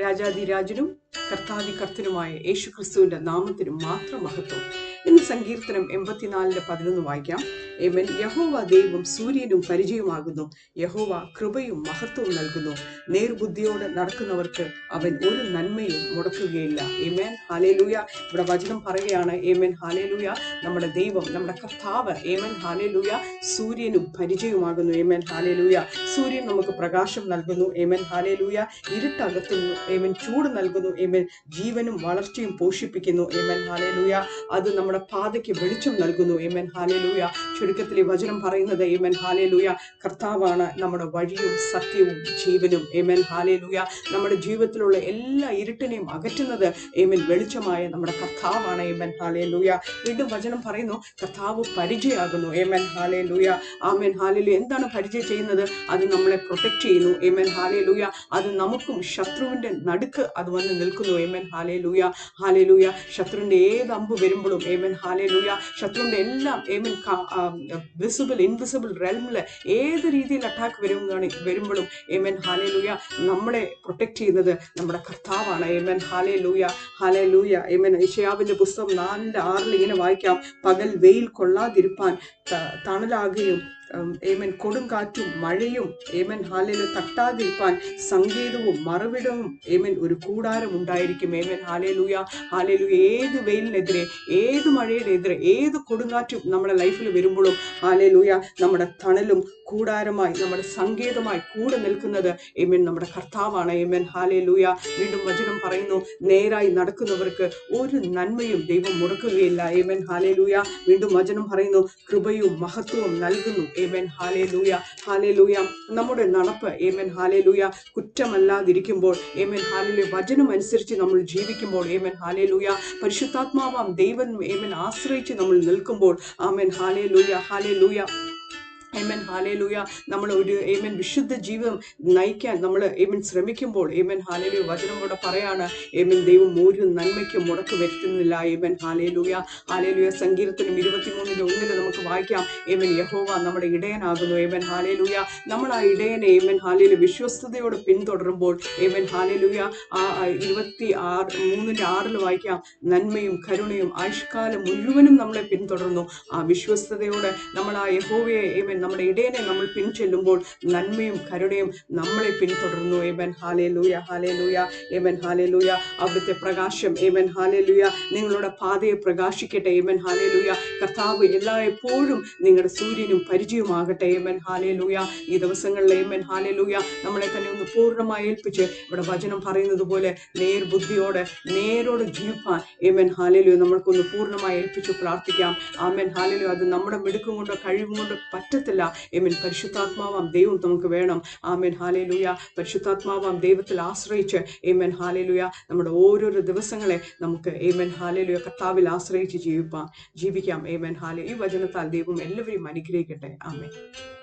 രാജാതിരാജനും കർത്താവി കർത്തനുമായ യേശു ക്രിസ്തുവിന്റെ നാമത്തിനും മാത്രം മഹത്വം. സങ്കീർത്തനം എൺപത്തിനാലിന്റെ പതിനൊന്ന് വായിക്കാം. എമൻ യഹോവ ദൈവം സൂര്യനും പരിചയമാകുന്നു. യഹോവ കൃപയും മഹത്വവും നൽകുന്നു. നേർബുദ്ധിയോടെ നടക്കുന്നവർക്ക് അവൻ ഒരു നന്മയും മുടക്കുകയില്ല. Amen hallelujah. ഇവിടെ വചനം പറയുകയാണ് എമൻ ഹാലേലൂയ. നമ്മുടെ ദൈവം നമ്മുടെ കർത്താവ്. Amen hallelujah. സൂര്യനും പരിചയമാകുന്നു. എമൻ ഹാലേലൂയ. സൂര്യൻ നമുക്ക് പ്രകാശം നൽകുന്നു. എമൻ ഹാലേലൂയ. ഇരുട്ടകത്തുന്നു ഏമൻ ചൂട് നൽകുന്നു. എമൻ ജീവനും വളർച്ചയും പോഷിപ്പിക്കുന്നു. എമൻ ഹാലേലൂയ. അത് നമ്മുടെ പാതയ്ക്ക് വെളിച്ചം നൽകുന്നു. എമൻ ഹാലേലൂയ ചുരുക്കത്തിൽ ഈ വചനം പറയുന്നത് എമൻ ഹാലേലൂയ കർത്താവാണ് നമ്മുടെ വഴിയും സത്യവും ജീവനും. എമൻ ഹാലേലൂയ നമ്മുടെ ജീവിതത്തിലുള്ള എല്ലാ ഇരുട്ടിനെയും അകറ്റുന്നത് എമൻ വെളിച്ചമായ നമ്മുടെ കർത്താവാണ്. എമൻ ഹാലേലൂയ വീണ്ടും വചനം പറയുന്നു കർത്താവ് പരിചയമാകുന്നു എമൻ ഹാലേലൂയ ആമേൻ ഹാലേലൂയ എന്താണ് പരിചയം ചെയ്യുന്നത്? അത് നമ്മളെ പ്രൊട്ടക്റ്റ് ചെയ്യുന്നു. എമൻ ഹാലേലൂയ അത് നമുക്കും ശത്രുവിന്റെ നടുക്ക് അത് വന്ന് നിൽക്കുന്നു. എമൻ ഹാലേലൂയ ഹാലേലൂയ ശത്രുവിന്റെ ഏത് അമ്പ് വരുമ്പോഴും ഏമൻ ഹാലേലൂയ ശത്രുവിന്റെ എല്ലാം ഏമൻ വിസിബിൾ ഇൻവിസിബിൾ റെൽമിൽ ഏത് രീതിയിൽ അറ്റാക്ക് വരും വരുമ്പോഴും ഏമൻ ഹാലേലൂയ നമ്മളെ പ്രൊട്ടക്റ്റ് ചെയ്യുന്നത് നമ്മുടെ കർത്താവാണ് ഏമൻ ഹാലേലൂയ ഏമൻ ഇഷയാവിന്റെ പുസ്തകം നാലിന്റെ ആറിൽ ഇങ്ങനെ വായിക്കാം. പകൽ വെയിൽ കൊള്ളാതിരുപ്പാൻ തണലാകുകയും ഏമൻ കൊടുങ്കാറ്റും മഴയും ഏമൻ ഹാലയിൽ തട്ടാതിരിപ്പാൻ സംഗീതവും മറവിടവും ഏമൻ ഒരു കൂടാരം ഉണ്ടായിരിക്കും ഏമൻ ഹാലയിലൂയ ഹാലയിലൂയ ഏത് വെയിലിനെതിരെ ഏത് മഴയുടെ എതിരെ ഏത് കൊടുങ്കാറ്റും നമ്മുടെ ലൈഫിൽ വരുമ്പോഴും ഹാലയിലൂയ നമ്മുടെ തണലും കൂടാരമായി നമ്മുടെ സങ്കേതമായി കൂടെ നിൽക്കുന്നത് ഏമൻ നമ്മുടെ കർത്താവാണ്. Amen hallelujah. വീണ്ടും വചനം പറയുന്നു നേരായി നടക്കുന്നവർക്ക് ഒരു നന്മയും ദൈവം മുടക്കുകയില്ല. Amen hallelujah. വീണ്ടും വചനം പറയുന്നു കൃപയും മഹത്വവും നൽകുന്നു. ഏമൻ ഹാലേ ലൂയ നമ്മുടെ നടപ്പ് ഏമൻ ഹാലേലൂയ. കുറ്റമല്ലാതിരിക്കുമ്പോൾ ഏമൻ ഹാലേലൂയ. വചനം അനുസരിച്ച് നമ്മൾ ജീവിക്കുമ്പോൾ ഏമൻ ഹാലേലൂയ. പരിശുദ്ധാത്മാവാം ദൈവം ഏമൻ ആശ്രയിച്ച് നമ്മൾ നിൽക്കുമ്പോൾ ആമൻ ഹാലേലൂയ ഹാലേലൂയ. ഏമൻ ഹാലേലൂയ നമ്മൾ ഒരു ഏമൻ വിശുദ്ധ ജീവിതം നയിക്കാൻ നമ്മൾ ഏമൻ ശ്രമിക്കുമ്പോൾ ഏമൻ ഹാലേലൂയ വചനം കൂടെ പറയാണ് ഏമൻ ദൈവം ഒരു നന്മയ്ക്ക് മുടക്ക് വരുത്തുന്നില്ല. ഏമൻ ഹാലേലൂയ ഹാലേലൂയ സങ്കീർത്തനം ഇരുപത്തിമൂന്നിന്റെ ഒന്നിന് നമുക്ക് വായിക്കാം. ഏമൻ യഹോവ നമ്മുടെ ഇടയനാകുന്നു. ഏമൻ ഹാലേലൂയ നമ്മൾ ആ ഇടയനെ ഏമൻ ഹാലേലു വിശ്വസ്തയോട് പിന്തുടരുമ്പോൾ ഏമൻ ഹാലേലൂയ ആ ഇരുപത്തി ആറ് മൂന്നിന്റെ ആറിൽ വായിക്കാം. നന്മയും കരുണയും ആയുഷ്കാലം മുഴുവനും നമ്മളെ പിന്തുടർന്നു. ആ വിശ്വസ്തയോടെ നമ്മൾ ആ യഹോവയെ ഏമൻ നമ്മുടെ ഇടയനെ നമ്മൾ പിൻചെല്ലുമ്പോൾ നന്മയും കരുണയും നമ്മളെ പിന്തുടർന്നു ഹാലേ ലൂയ ഏവൻ ഹാലേ ലൂയ അവിടുത്തെ പ്രകാശം. ഏവൻ ഹാലേ ലൂയ നിങ്ങളുടെ പാതയെ പ്രകാശിക്കട്ടെ. ഏവൻ ഹാലേ ലൂയ കർത്താവ് എല്ലാ എപ്പോഴും നിങ്ങളുടെ സൂര്യനും പരിചയമാകട്ടെ ഏമൻ ഹാലേലൂയ ഈ ദിവസങ്ങളിൽ ഏമൻ ഹാലേലൂയ നമ്മളെ തന്നെ ഒന്ന് പൂർണമായി ഏൽപ്പിച്ച് ഇവിടെ വചനം പറയുന്നത് പോലെ നേർബുദ്ധിയോടെ നേരോട് ജീവിപ്പാൻ ഏമൻ ഹാലേലൂയ നമ്മൾക്കൊന്ന് പൂർണമായി ഏൽപ്പിച്ച് പ്രാർത്ഥിക്കാം. ആമേൻ ഹാലേ ലൂയ അത് നമ്മുടെ മിടുക്കും കൊണ്ടോ കഴിവും കൊണ്ടോ പറ്റത്തില്ല. ഏമൻ പരിശുദ്ധാത്മാവാം ദൈവം നമുക്ക് വേണം. ആമേൻ. ഹാലേലുയ പരിശുദ്ധാത്മാവാം ദൈവത്തിൽ ആശ്രയിച്ച്. ഏമൻ ഹാലേലുയ നമ്മുടെ ഓരോരോ ദിവസങ്ങളെ നമുക്ക് ഏമൻ ഹാലേലുയ കർത്താവിൽ ആശ്രയിച്ച് ജീവിപ്പാം ജീവിക്കാം. ഏമൻ ഹാലേ ഈ വചനത്താൽ ദൈവം എല്ലാവരെയും അനുഗ്രഹിക്കട്ടെ. ആമേൻ.